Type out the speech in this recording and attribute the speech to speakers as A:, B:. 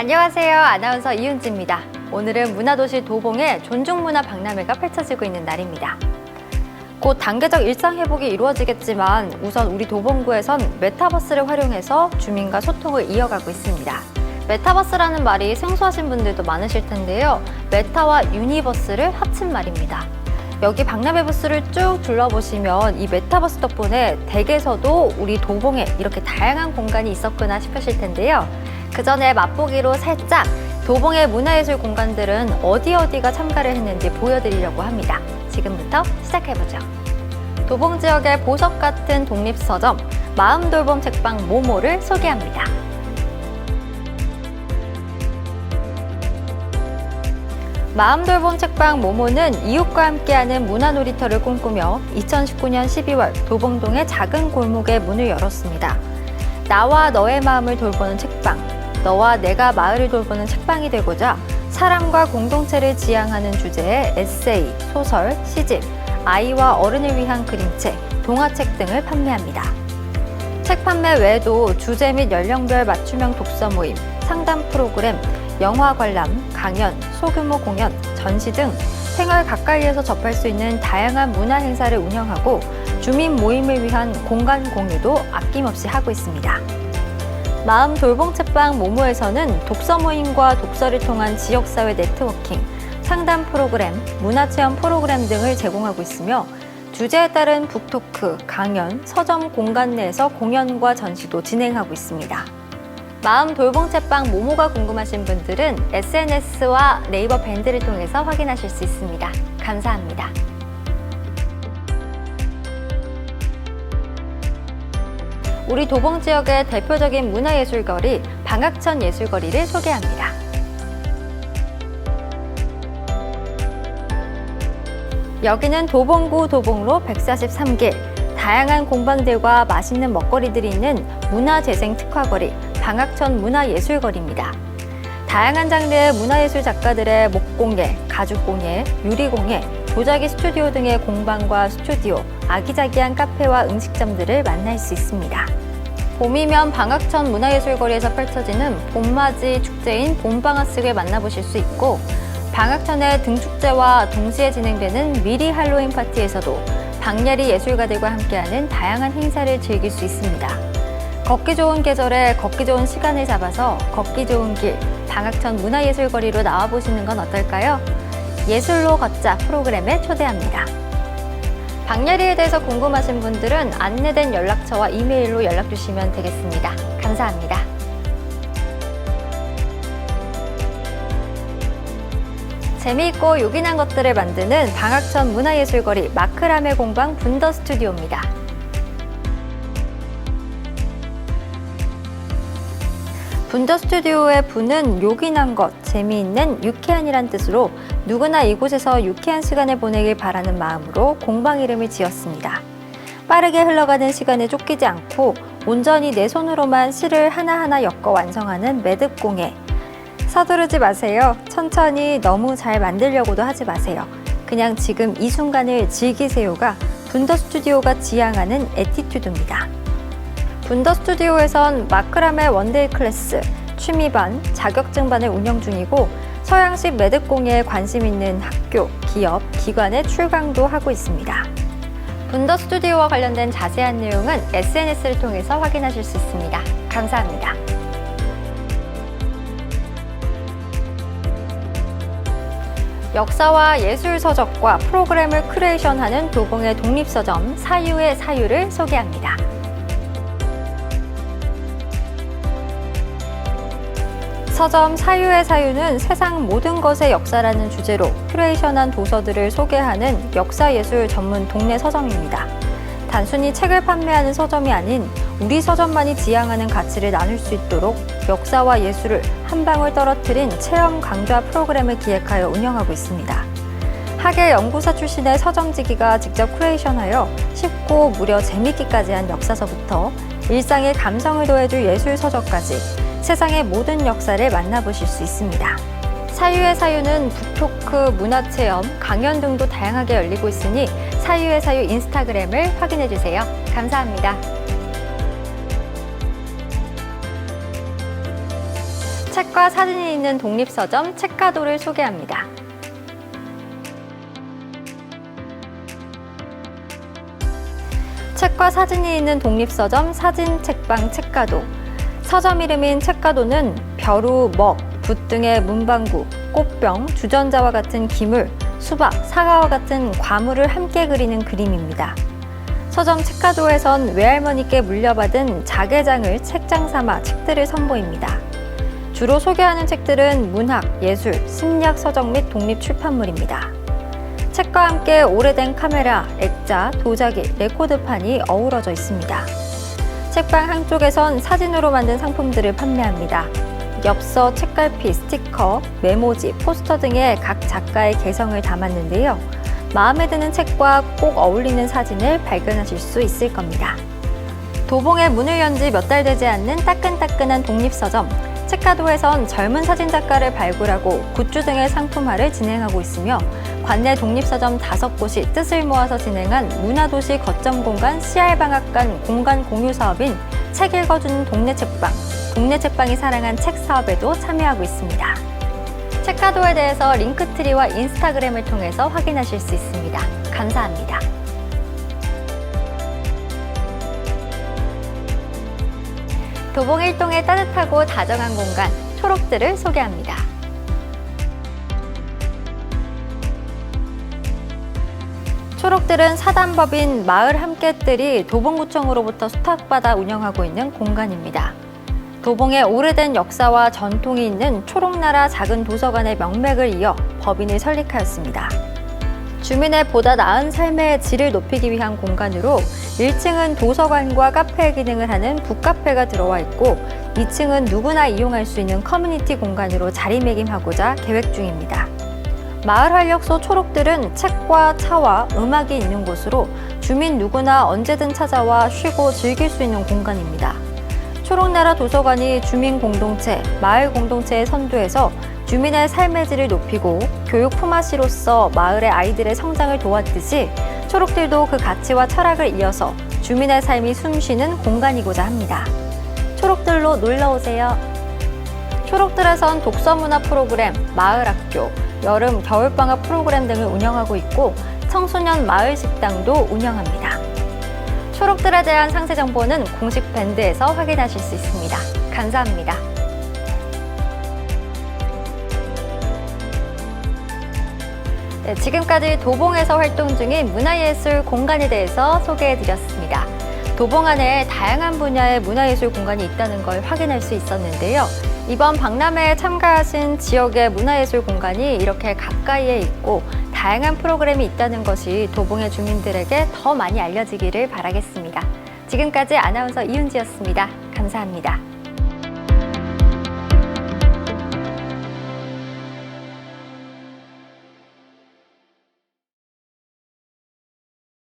A: 안녕하세요. 아나운서 이윤지입니다. 오늘은 문화도시 도봉에 존중문화 박람회가 펼쳐지고 있는 날입니다. 곧 단계적 일상 회복이 이루어지겠지만 우선 우리 도봉구에선 메타버스를 활용해서 주민과 소통을 이어가고 있습니다. 메타버스라는 말이 생소하신 분들도 많으실 텐데요. 메타와 유니버스를 합친 말입니다. 여기 박람회 부스를 쭉 둘러보시면 이 메타버스 덕분에 댁에서도 우리 도봉에 이렇게 다양한 공간이 있었구나 싶으실 텐데요. 그 전에 맛보기로 살짝 도봉의 문화예술 공간들은 어디 어디가 참가를 했는지 보여드리려고 합니다. 지금부터 시작해보죠. 도봉 지역의 보석 같은 독립서점 마음돌봄 책방 모모를 소개합니다. 마음돌봄 책방 모모는 이웃과 함께하는 문화놀이터를 꿈꾸며 2019년 12월 도봉동의 작은 골목에 문을 열었습니다. 나와 너의 마음을 돌보는 책방, 너와 내가 마을을 돌보는 책방이 되고자 사람과 공동체를 지향하는 주제의 에세이, 소설, 시집, 아이와 어른을 위한 그림책, 동화책 등을 판매합니다. 책 판매 외에도 주제 및 연령별 맞춤형 독서 모임, 상담 프로그램, 영화 관람, 강연, 소규모 공연, 전시 등 생활 가까이에서 접할 수 있는 다양한 문화 행사를 운영하고 주민 모임을 위한 공간 공유도 아낌없이 하고 있습니다. 마음 돌봄 책방 모모에서는 독서 모임과 독서를 통한 지역사회 네트워킹, 상담 프로그램, 문화체험 프로그램 등을 제공하고 있으며 주제에 따른 북토크, 강연, 서점 공간 내에서 공연과 전시도 진행하고 있습니다. 마음 돌봄 책방 모모가 궁금하신 분들은 SNS와 네이버 밴드를 통해서 확인하실 수 있습니다. 감사합니다. 우리 도봉 지역의 대표적인 문화예술거리 방학천 예술거리를 소개합니다. 여기는 도봉구 도봉로 143길 다양한 공방들과 맛있는 먹거리들이 있는 문화재생 특화거리 방학천 문화예술거리입니다. 다양한 장르의 문화예술 작가들의 목공예, 가죽공예, 유리공예, 도자기 스튜디오 등의 공방과 스튜디오, 아기자기한 카페와 음식점들을 만날 수 있습니다. 봄이면 방학천 문화예술거리에서 펼쳐지는 봄맞이 축제인 봄방학식을 만나보실 수 있고 방학천의 등축제와 동시에 진행되는 미리 할로윈 파티에서도 방야리 예술가들과 함께하는 다양한 행사를 즐길 수 있습니다. 걷기 좋은 계절에 걷기 좋은 시간을 잡아서 걷기 좋은 길 방학천 문화예술거리로 나와보시는 건 어떨까요? 예술로 걷자 프로그램에 초대합니다. 방야리에 대해서 궁금하신 분들은 안내된 연락처와 이메일로 연락 주시면 되겠습니다. 감사합니다. 재미있고 요긴한 것들을 만드는 방학천 문화예술거리 마크라메 공방 분더 스튜디오입니다. 분더 스튜디오의 분은 요긴한 것, 재미있는 유쾌한이란 뜻으로 누구나 이곳에서 유쾌한 시간을 보내길 바라는 마음으로 공방 이름을 지었습니다. 빠르게 흘러가는 시간에 쫓기지 않고 온전히 내 손으로만 실을 하나하나 엮어 완성하는 매듭공예. 서두르지 마세요. 천천히 너무 잘 만들려고도 하지 마세요. 그냥 지금 이 순간을 즐기세요가 분더 스튜디오가 지향하는 에티튜드입니다. 분더 스튜디오에선 마크라메 원데이 클래스, 취미반, 자격증반을 운영 중이고 서양식 매듭공예에 관심 있는 학교, 기업, 기관에 출강도 하고 있습니다. 분더 스튜디오와 관련된 자세한 내용은 SNS를 통해서 확인하실 수 있습니다. 감사합니다. 역사와 예술 서적과 프로그램을 크리에이션하는 도봉의 독립서점 사유의 사유를 소개합니다. 서점 사유의 사유는 세상 모든 것의 역사라는 주제로 큐레이션한 도서들을 소개하는 역사예술 전문 동네 서점입니다. 단순히 책을 판매하는 서점이 아닌 우리 서점만이 지향하는 가치를 나눌 수 있도록 역사와 예술을 한 방울 떨어뜨린 체험 강좌 프로그램을 기획하여 운영하고 있습니다. 학예 연구사 출신의 서점지기가 직접 큐레이션하여 쉽고 무려 재밌기까지 한 역사서부터 일상의 감성을 더해줄 예술 서적까지 세상의 모든 역사를 만나보실 수 있습니다. 사유의 사유는 북토크, 문화체험, 강연 등도 다양하게 열리고 있으니 사유의 사유 인스타그램을 확인해 주세요. 감사합니다. 책과 사진이 있는 독립서점 책가도를 소개합니다. 책과 사진이 있는 독립서점 사진 책방 책가도. 서점 이름인 책가도는 벼루, 먹, 붓 등의 문방구, 꽃병, 주전자와 같은 기물, 수박, 사과와 같은 과물을 함께 그리는 그림입니다. 서점 책가도에선 외할머니께 물려받은 자개장을 책장 삼아 책들을 선보입니다. 주로 소개하는 책들은 문학, 예술, 심리학 서적 및 독립 출판물입니다. 책과 함께 오래된 카메라, 액자, 도자기, 레코드판이 어우러져 있습니다. 책방 한쪽에선 사진으로 만든 상품들을 판매합니다. 엽서, 책갈피, 스티커, 메모지, 포스터 등의 각 작가의 개성을 담았는데요. 마음에 드는 책과 꼭 어울리는 사진을 발견하실 수 있을 겁니다. 도봉에 문을 연 지 몇 달 되지 않는 따끈따끈한 독립서점. 책가도에선 젊은 사진작가를 발굴하고 굿즈 등의 상품화를 진행하고 있으며 관내 독립서점 다섯 곳이 뜻을 모아서 진행한 문화도시 거점 공간 CR방학간 공간 공유 사업인 책 읽어주는 동네 책방, 동네 책방이 사랑한 책 사업에도 참여하고 있습니다. 책가도에 대해서 링크트리와 인스타그램을 통해서 확인하실 수 있습니다. 감사합니다. 도봉 일동의 따뜻하고 다정한 공간, 초록들을 소개합니다. 초록들은 사단법인 마을 함께들이 도봉구청으로부터 수탁받아 운영하고 있는 공간입니다. 도봉의 오래된 역사와 전통이 있는 초록나라 작은 도서관의 명맥을 이어 법인을 설립하였습니다. 주민의 보다 나은 삶의 질을 높이기 위한 공간으로 1층은 도서관과 카페 기능을 하는 북카페가 들어와 있고 2층은 누구나 이용할 수 있는 커뮤니티 공간으로 자리매김하고자 계획 중입니다. 마을 활력소 초록들은 책과 차와 음악이 있는 곳으로 주민 누구나 언제든 찾아와 쉬고 즐길 수 있는 공간입니다. 초록나라 도서관이 주민 공동체, 마을 공동체의 선두에서 주민의 삶의 질을 높이고 교육 품앗이로서 마을의 아이들의 성장을 도왔듯이 초록들도 그 가치와 철학을 이어서 주민의 삶이 숨쉬는 공간이고자 합니다. 초록들로 놀러 오세요. 초록들에선 독서문화 프로그램, 마을학교, 여름, 겨울방학 프로그램 등을 운영하고 있고 청소년 마을 식당도 운영합니다. 초록들에 대한 상세 정보는 공식 밴드에서 확인하실 수 있습니다. 감사합니다. 네, 지금까지 도봉에서 활동 중인 문화예술 공간에 대해서 소개해 드렸습니다. 도봉 안에 다양한 분야의 문화예술 공간이 있다는 걸 확인할 수 있었는데요. 이번 박람회에 참가하신 지역의 문화예술 공간이 이렇게 가까이에 있고 다양한 프로그램이 있다는 것이 도봉의 주민들에게 더 많이 알려지기를 바라겠습니다. 지금까지 아나운서 이윤지였습니다. 감사합니다.